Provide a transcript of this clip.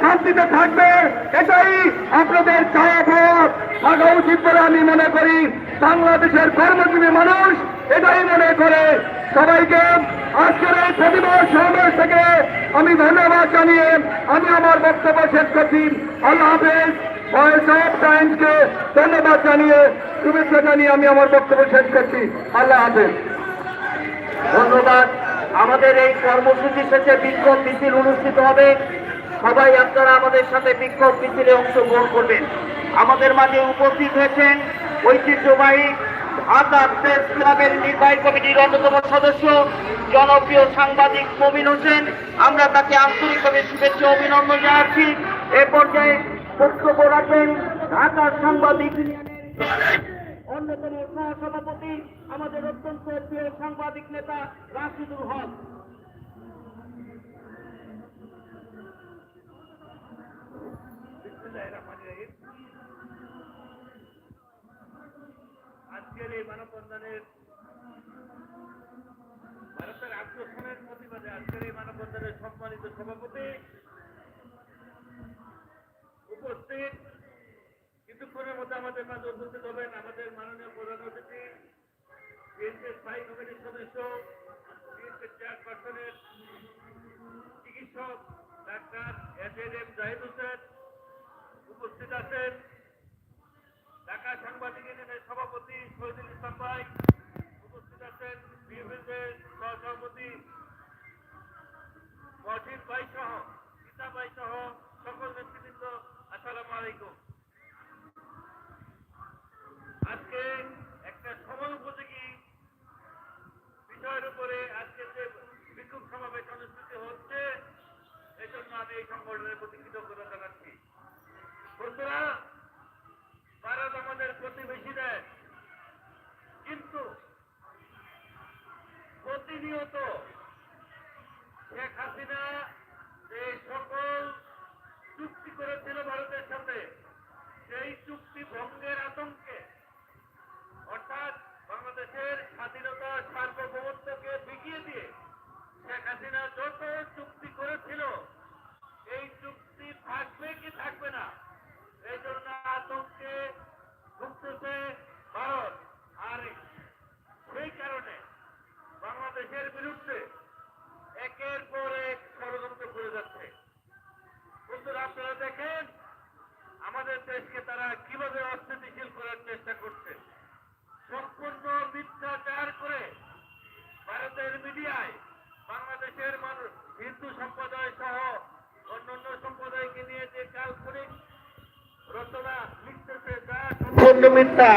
শান্তিতে থাকবে, এটাই আপনাদের চাওয়া পাওয়া থাকা উচিত বলে আমি মনে করি, বাংলাদেশের কর্মজীবী মানুষ এটাই মনে করে। সবাইকে আজকের এই প্রতিবাদ সমাবেশ থেকে আমি ধন্যবাদ জানিয়ে আমি আমার বক্তব্য শেষ করছি। আল্লাহ হাফেজ, ভয়েস অফ টাইমসকে ধন্যবাদ জানিয়ে, শুভেচ্ছা জানিয়ে আমি আমার বক্তব্য শেষ করছি। আল্লাহ হাফেজ। ধন্যবাদ। আমাদের এই কর্মসূচি শেষে বিক্ষোভ মিছিল অনুষ্ঠিত হবে। সবাই আপনারা আমাদের সাথে বিক্ষোভ মিছিলে অংশগ্রহণ করবেন। আমাদের মাঝে উপস্থিত হয়েছেন ঐতিহ্যবাহী ঢাকা প্রেস ক্লাবের নির্বাহী কমিটির অন্যতম সদস্য, জনপ্রিয় সাংবাদিক মবিন হোসেন। আমরা তাকে আন্তরিকভাবে শুভেচ্ছা অভিনন্দন জানাচ্ছি। এ পর্যায়ে বক্তব্য রাখবেন ঢাকার সাংবাদিক অন্যতম সহসভাপতি, আমাদের অত্যন্ত প্রিয় সাংবাদিক নেতা রাশিদুল হক। আজকের এই মানববন্ধনের ভারতের আত্মসনের প্রতিবাদে আজকের এই মানববন্ধনের সম্মানিত সভাপতি উপস্থিত। কিছুক্ষণের মধ্যে আমাদের মাঝে উপস্থিত হবেন আমাদের মাননীয় প্রধান অতিথি, বিএনপির স্থায়ী কমিটির সদস্য, বিএনপির চিকিৎসক doctor S M Zahid Hossain উপস্থিত আছেন ঢাকা সাংবাদিক ইউনিয়নের সভাপতি শহীদুল ইসলাম আজকে একটা সময় উপযোগী বিষয়ের উপরে আজকে যে বিক্ষোভ সমাবেশ হচ্ছে এই আমি এই সংগঠনের প্রতি কৃতজ্ঞতা জানাচ্ছি। প্রতিনিয়ত শেখ হাসিনা দেশকে তারা কীভাবে অস্থিতিশীল করার চেষ্টা করছে? সম্পূর্ণ মিথ্যাচার করে ভারতের মিডিয়ায় বাংলাদেশের মানুষ, হিন্দু সম্প্রদায় সহ অন্যান্য সম্প্রদায়কে নিয়ে যে কাল্পনিক রচনা লিখতেছে, তা সম্পূর্ণ মিথ্যা।